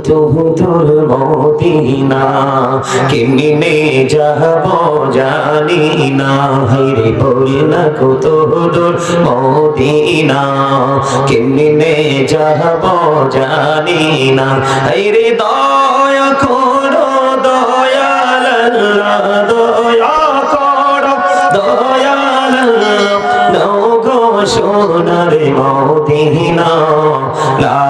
কত দূর মদিনা কেমনে যাব জানি না। হাইরে বল না কত দূর মদিনা কেমনে যাব জানি না। হাইরে দয়া করো দয়াল দয়া করো দয়াল আল্লাহ, দাও গো সোনার মদিনা লা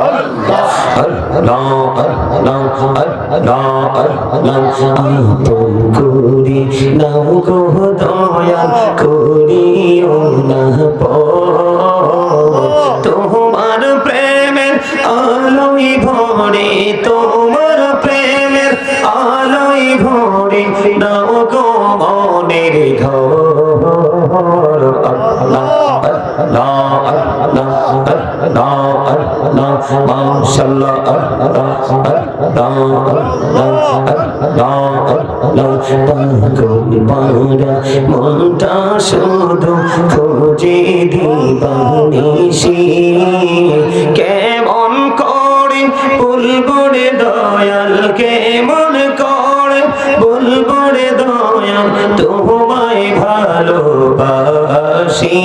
আপন করি নাও গো দয়া করিও তোমার প্রেমের আলোই ভরে তোমার প্রেমের আলোই ভরে الله الله ما شاء الله الله الله الله الله পাগল বাংলা মনটা শুধু খোঁজে দিবানিসি কেমন করে বুলবুড়ে দয়াল কেমন করে বুলবুড়ে দয়াল তোমার তোমায় ভালোবাসি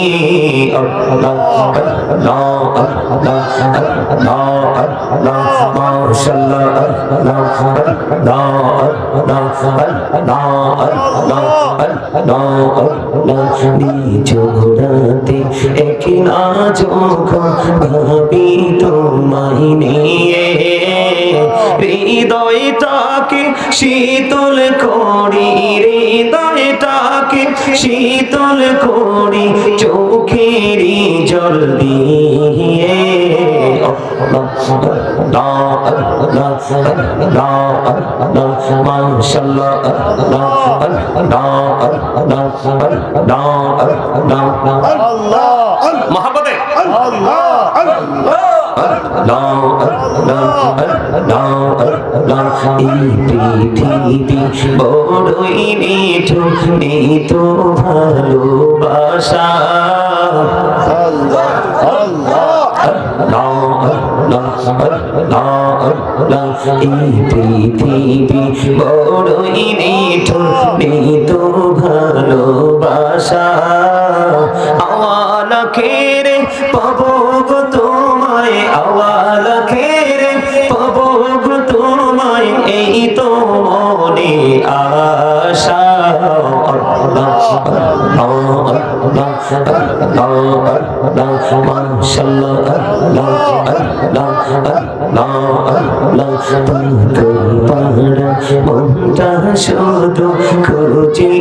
জোড়াতে এক না চোখ ভাবি তোমায় নিয়ে হৃদয়টাকে শীতল করি হৃদয়টাকে শীতল করি চোখেরই জল দিয়ে। মহাপদে এই পৃথিবী বড়ই নিঠু নিত ভালোবাসা। এই পৃথিবী বড়ই নিঠু নিত ভালোবাসা আওয়ালা খেরে মনটা শুধু খুঁজে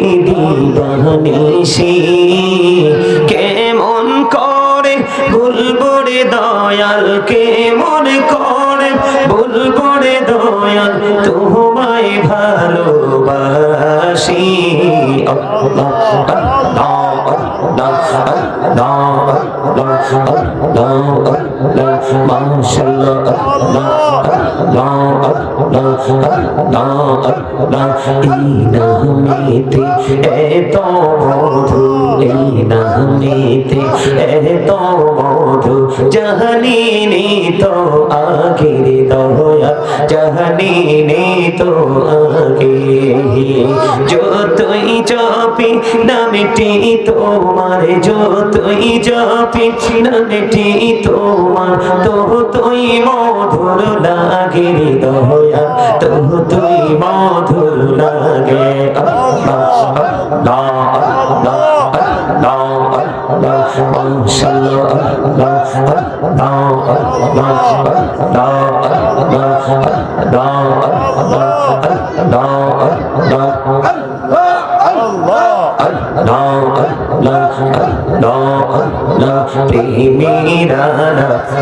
কেমন করে বলব রে দয়াল কেমন করে বলব রে দয়াল তোমায় ভালোবাসি আল্লাহ নামেতে এত মধু এই নামেতে এত মধু জাহানি তো আগের দয়া জাহানি তো আগে যতই জপি নামটি তোমার যতই জপি নামটি তোমার তো তুই মধুর লাগে দয়া তো তুই মধুর লাগে আল্লাহ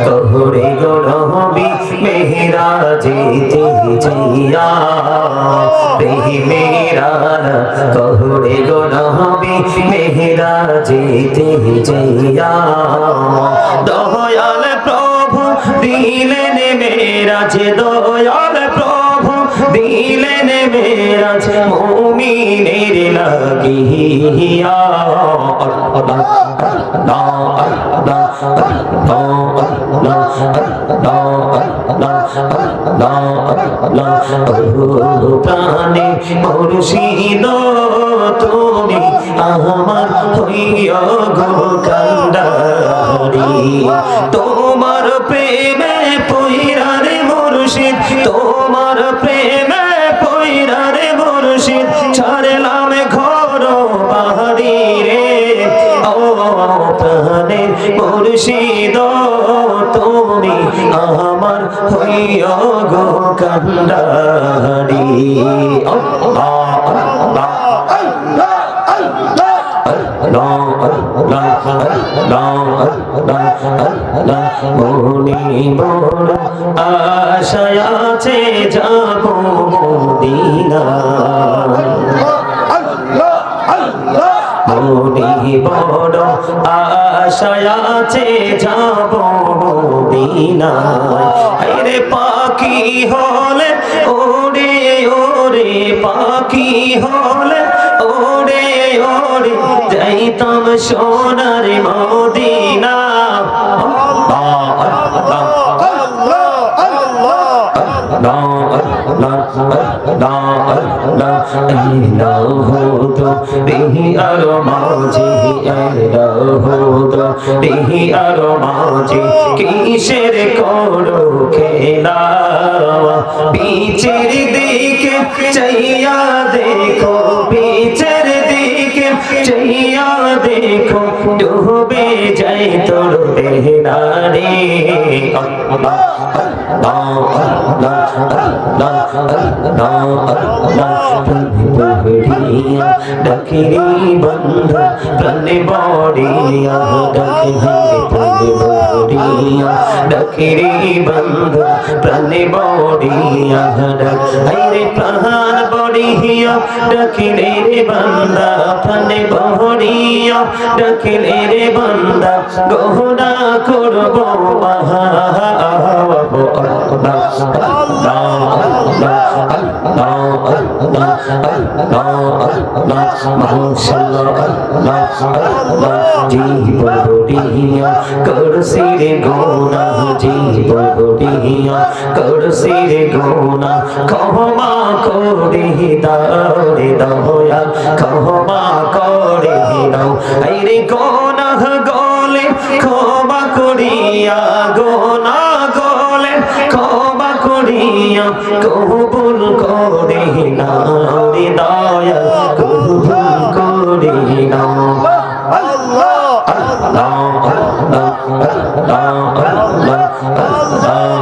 তোরে গো নবী মেহরাজে তোরে দয়াল প্রভু দিলেন মেরাজ দয়াল প্রভু দিলেন মেরাজ মুমিনের লাগিয়া তুমি আমার তোমার প্রেমে পইরারে মুর্শিদ তোমার প্রেমে মুর্শিদ তুমি আমার হইয়া গো আল্লাহ মনে বড় আশায় আছে যাব মদিনা মনে বড় যাব রে পাখি হলে, ওরে ওরে পাখি হলে, ওরে ওরে। যাইতাম সোনার মদিনা আরও মাঝে আরও মাঝে কিসের করো খেলা পিছের দিকে চাইয়া দেখো পিছের দিকে চাইয়া দেখো ডুবে যাই তোর দেহনা রে ডাকিরে বন্ধ প্রাণে বড়িয়া। ডাকিরে বন্ধ, প্রাণে বড়িয়া ডাকিরে প্রাণ বড়িয়া ডাকিরে রে বান্দা প্রাণে বড়িয়া। ডাকিরে রে গহনা করো করব মহা করসিরে গোনা জীবডিয়া করসিরে গোনা ক্ষমা করে দাও রে দয়াল ক্ষমা করে দাও আইরে গোনা গলে ক্ষমা করিয়া গো না গোলেন ক্ষমা করিয়া কবুল করি না হৃদয় কবুল করি না আল্লাহ আল্লাহ আল্লাহ আল্লাহ আল্লাহ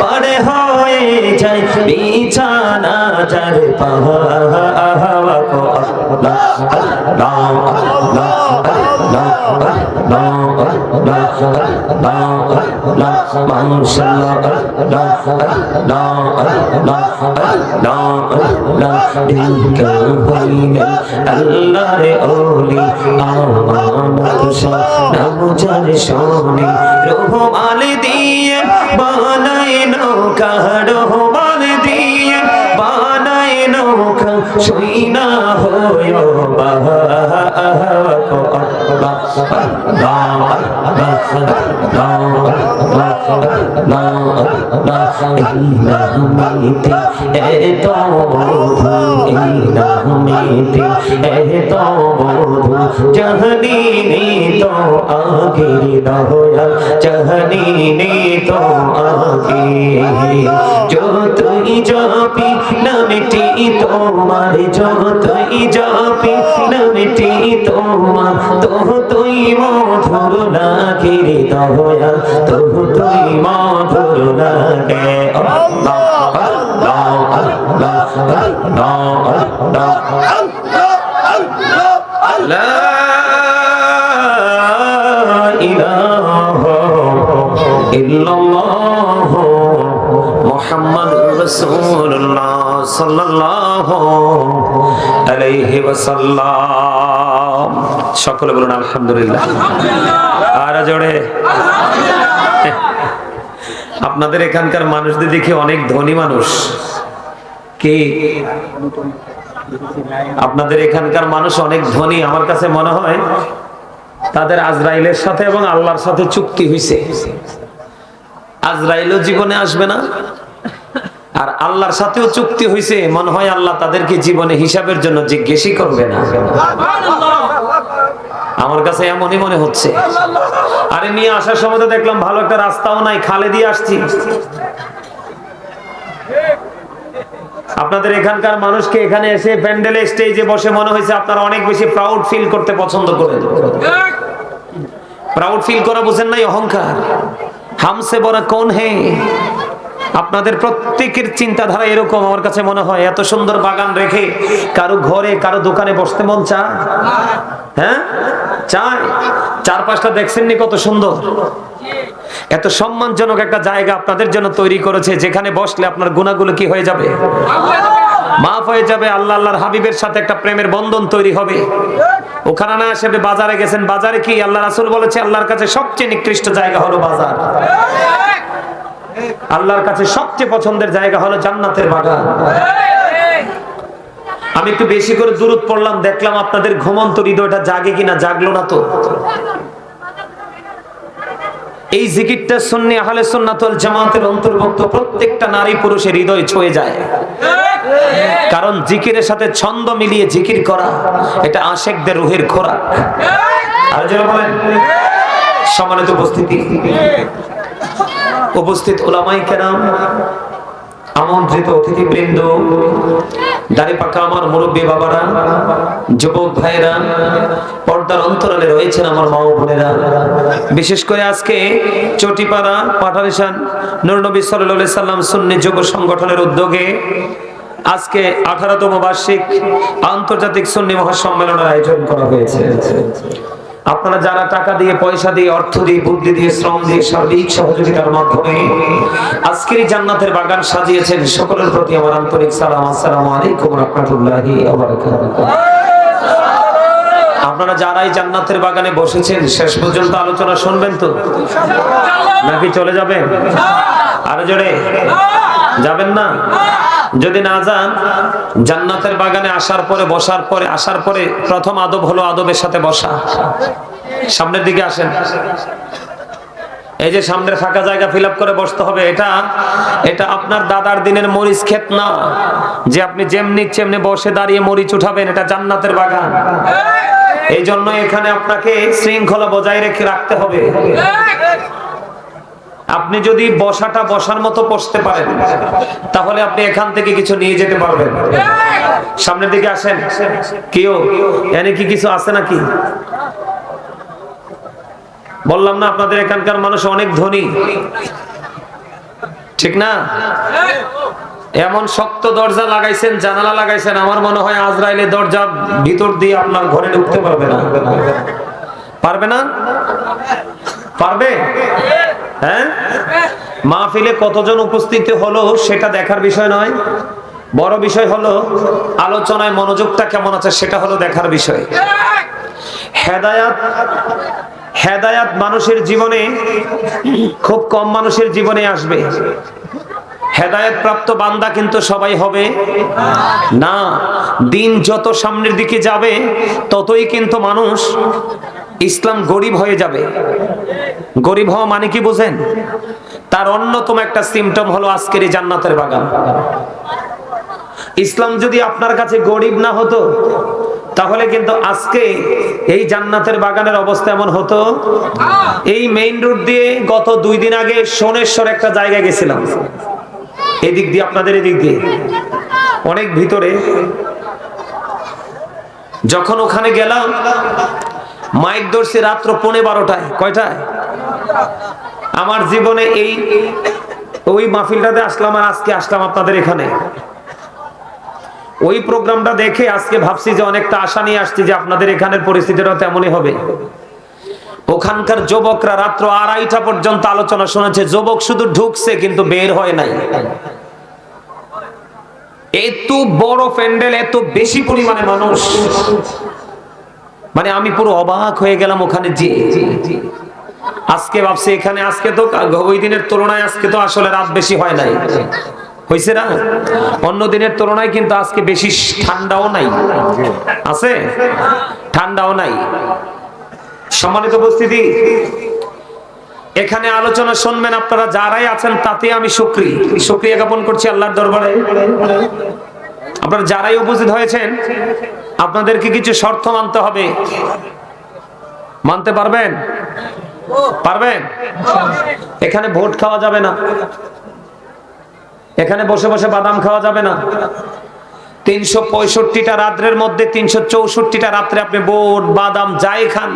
পারে হয়ে যায় বিছানা যার আল্লাহ আল্লাহরে ওলি আমানত নবজার সোনি রহমাল দিয়ে নৌকা রহমাল দিয়ে নৌকা শুই না হয় বাবা এত বধু এই নামিতে এত বধু জহনি নে তো আগে দয়াল জহনি তো আগে যতই জপি নামটি তোমার যতই জপি নামটি তোমার তো তুই মধুর লাগে রে দয়াল তো তুই মধুর লাগে আল্লাহ আল্লাহ আল্লাহ আল্লাহ আল্লাহ লা ইলাহা ইল্লাল্লাহ মুহাম্মাদুর রাসূলুল্লাহ সাল্লাল্লাহু আলাইহি ওয়াসাল্লাম। সকলে বলুন, আলহামদুলিল্লাহ। আর জোরে। আপনাদের এখানকার মানুষদের দেখি অনেক ধনী মানুষ। কে? আপনাদের এখানকার মানুষ অনেক ধনী, আমার কাছে মনে হয়। তাদের আজরাইলের সাথে এবং আল্লাহর সাথে চুক্তি হয়েছে আজরাইলও জীবনে আসবে না। আর আল্লাহর সাথেও চুক্তি হয়েছে মনে হয় আল্লাহ তাদেরকে জীবনে হিসাবের জন্য জিজ্ঞেসই করবে না। আমার কাছে এমনই মনে হচ্ছে। আরে নিয়ে আসার সময় দেখলাম ভালো একটা রাস্তাও নাই, খালে দিয়ে আসছি। আপনাদের এখানকার মানুষকে এখানে এসে প্যান্ডেলে স্টেজে বসে মনে হয়েছে আপনারা অনেক বেশি প্রাউড ফিল করতে পছন্দ করেন। প্রাউড ফিল করা বুঝেন নাই, অহংকার। হামসে বড় কোন হে? আপনাদের প্রত্যেকের চিন্তাধারা এরকম আমার কাছে মনে হয়। এত সুন্দর বাগান রেখে কারও ঘরে, কারও দোকানে বসতে মন চায়? হ্যাঁ? চায়? চারপাশটা দেখছেননি কত সুন্দর? এত সম্মানজনক একটা জায়গা আপনাদের জন্য তৈরি করেছে, যেখানে বসলে আপনার গুণাগুলো কি হয়ে যাবে? মাফ হয়ে যাবে, আল্লাহ আল্লাহর হাবিবের সাথে একটা প্রেমের বন্ধন তৈরি হবে। ওখানে না আসে বাজারে গেছেন, বাজারে কি? আল্লাহ রাসুল বলেছে, আল্লাহর কাছে সবচেয়ে নিকৃষ্ট জায়গা হলো বাজার। আল্লাহর কাছে সবচেয়ে পছন্দের জায়গা হলো জান্নাতের বাগান। আমি একটু বেশি করে দূরত পড়লাম, দেখলাম আপনাদের ঘুমন্ত হৃদয়টা জাগে কিনা, জাগলো না তো। এই জিকিরটা সুন্নি আহলে সুন্নাতুল জামাতের অন্তর্ভুক্ত, প্রত্যেকটা নারী পুরুষের হৃদয় ছুঁয়ে যায়। কারণ জিকিরের সাথে ছন্দ মিলিয়ে জিকির করা, এটা আশেকদের রুহের খোরাক। আর যারা বলেন, সম্মানিত উপস্থিতি। উপস্থিত ওলামাই কেরাম, আমন্ত্রিত অতিথিবৃন্দ, দাড়ি পাকা আমার মুরব্বী বাবারা, যুবক ভাইরা পর্দার অন্তরালে রয়েছেন আমার মা বোনেরা। বিশেষ করে আজকে চটিপাড়া পাঠারিসান নুরনবী সাল্লাহ সাল্লাম সুন্নি যুব সংগঠনের উদ্যোগে আজকে আঠারোতম বার্ষিক আন্তর্জাতিক সুন্নি মহাসম্মেলনের আয়োজন করা হয়েছে। আপনারা যারা টাকা দিয়ে, পয়সা দিয়ে, অর্থ দিয়ে, বুদ্ধি দিয়ে, শ্রম দিয়ে, সার্বিক সহযোগিতার মাধ্যমে আজকের জান্নাতের বাগান সাজিয়েছেন, সকলের প্রতি আমার আন্তরিক সালাম, আসসালামু আলাইকুম রহমতুল্লাহি আপনারা যারাই জান্নাতের বাগানে বসেছেন, শেষ পর্যন্ত আলোচনা শুনবেন তো? নাকি চলে যাবেন? আরও জোরে? যাবেন না? যদি না যান, জান্নাতের বাগানে আসার পরে, বসার পরে, আসার পরে প্রথম আদব হলো আদবের সাথে বসা। সামনের দিকে আসেন। এই যে সামনের ফাঁকা জায়গা ফিল করে বসতে হবে, এটা এটা আপনার দাদার দিনের মরিচ ক্ষেত না। যে আপনি যেমনি বসে দাঁড়িয়ে মরিচ উঠাবেন, এটা জান্নাতের বাগান। এই জন্য এখানে আপনাকে শৃঙ্খলা বজায় রেখে রাখতে হবে। আপনি যদি বসাটা বসার মতো বসতে পারেন, তাহলে আপনি এখান থেকে কিছু নিয়ে যেতে পারবেন। সামনের দিকে আসেন। কেউ? এনে কি কিছু আছে নাকি? বললাম না, আপনাদের এখানকার মানুষ অনেক ধনী। ঠিক না? এমন শক্ত দরজা লাগাইছেন, জানালা লাগাইছেন, আমার মনে হয় আজরাইলে দরজা ভিতর দিয়ে আপনার ঘরে ঢুকতে পারবে না। পারবে না? পারবে? হ্যাঁ? মাহফিলে কতজন উপস্থিত হলো সেটা দেখার বিষয় নয়। বড় বিষয় হলো, আলোচনায় মনোযোগটা কেমন আছে সেটা হলো দেখার বিষয়। হেদায়াত হেদায়াত মানুষের জীবনে, খুব কম মানুষের জীবনে আসবে। হেদায়েত প্রাপ্ত বান্দা কিন্তু সবাই হবে। না, দিন যত সামনের দিকে যাবে, ততই কিন্তু মানুষ ইসলাম গরিব হয়ে যাবে। গরিব হওয়া মানে কি বুঝেন? তার অন্যতম একটা সিমটম হলো আজকের এই জান্নাতের বাগান। ইসলাম যদি আপনার কাছে গরিব না হতো, তাহলে কিন্তু আজকে এই জান্নাতের বাগানের অবস্থা এমন হতো। এই মেইন রোড দিয়ে গত দুই দিন আগে সোনেশ্বর একটা জায়গায় গেছিলাম। এদিক দিয়ে, আপনাদের এদিক দিয়ে। অনেক ভিতরে, যখন ওখানে গেলাম, মাইক ধরছে রাত্র পৌনে বারোটায়। কয়টায়? আমার জীবনে এই, ওই মাহফিলটাতে আসলাম আর আজকে আসলাম আপনাদের এখানে। ওই প্রোগ্রামটা দেখে আজকে ভাবছি যে অনেকটা আশা নিয়ে আসছি যে আপনাদের এখানের পরিস্থিতিটা তেমনই হবে। ওখানকার যুবকরা রাত্র আড়াইটা পর্যন্ত আলোচনা শুনেছে, যুবক শুধু ঢুকছে কিন্তু বের হয় নাই। এত বড় প্যান্ডেল, এত বেশি পরিমাণে মানুষ। মানে আমি পুরো অবাক হয়ে গেলাম ওখানে যে আজকে ভাবছি এখানে, আজকে তো ওই দিনের তুলনায় আজকে তো আসলে রাত বেশি হয় নাই। হয়েছে না? অন্য দিনের তুলনায় কিন্তু আজকে বেশি ঠান্ডাও নাই। আছে? ঠান্ডাও নাই। সম্মানিত উপস্থিতি, এখানে আলোচনা শুনবেন আপনারা যারাই আছেন, তাতে আমি সুক্রি সুক্রিয়া জ্ঞাপন করছি আল্লাহর দরবারে। আপনারা যারাই উপস্থিত হয়েছেন, আপনাদেরকে কিছু শর্ত মানতে হবে। মানতে পারবেন? পারবেন? এখানে ভোট খাওয়া যাবে না। এখানে বসে বসে বাদাম খাওয়া যাবে না। তিনশো পঁয়ষট্টিটা রাত্রের মধ্যে তিনশো চৌষট্টিটা রাত্রে আপনি বোট বাদাম, যাই খান।